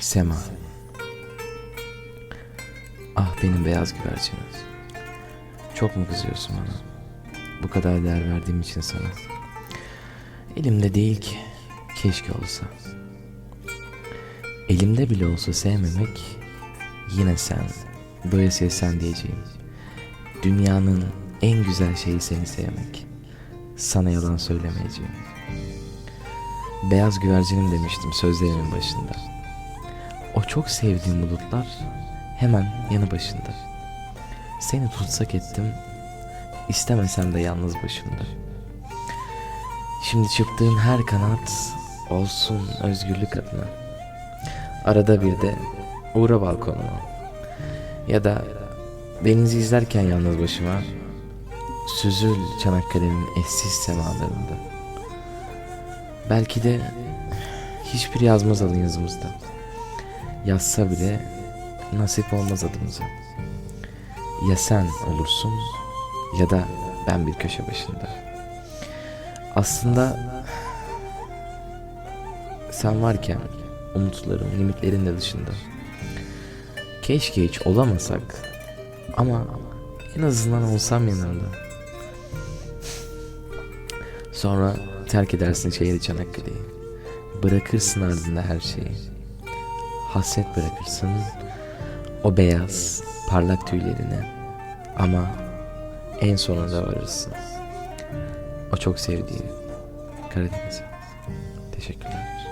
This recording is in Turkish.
Sema. Ah benim beyaz güvercinim. Çok mu kızıyorsun bana? Bu kadar değer verdiğim için sana. Elimde değil ki. Keşke olsa. Elimde bile olsa sevmemek yine sen, doyasıya sen diyeceğim. Dünyanın en güzel şeyi seni sevmek. Sana yalan söylemeyeceğim. Beyaz güvercinim demiştim sözlerimin başında. Çok sevdiğim bulutlar hemen yanı başında. Seni tutsak ettim, istemesem de yalnız başımda. Şimdi çıktığın her kanat olsun özgürlük adına. Arada bir de uğra balkonuma. Ya da denizi izlerken yalnız başıma süzül Çanakkale'nin eşsiz semalarında. Belki de hiçbir yazmaz alın yazımızda. Yazsa bile nasip olmaz adımıza. Ya sen olursun ya da ben bir köşe başında. Aslında sen varken umutlarım limitlerin de dışında. Keşke hiç olamasak ama en azından olsam yanında. Sonra terk edersin şehri Çanakkale'yi. Bırakırsın ardında her şeyi. Hasret bırakırsın o beyaz parlak tüylerini ama en sonunda varırsın. O çok sevdiğin Karadeniz'e. Teşekkürler.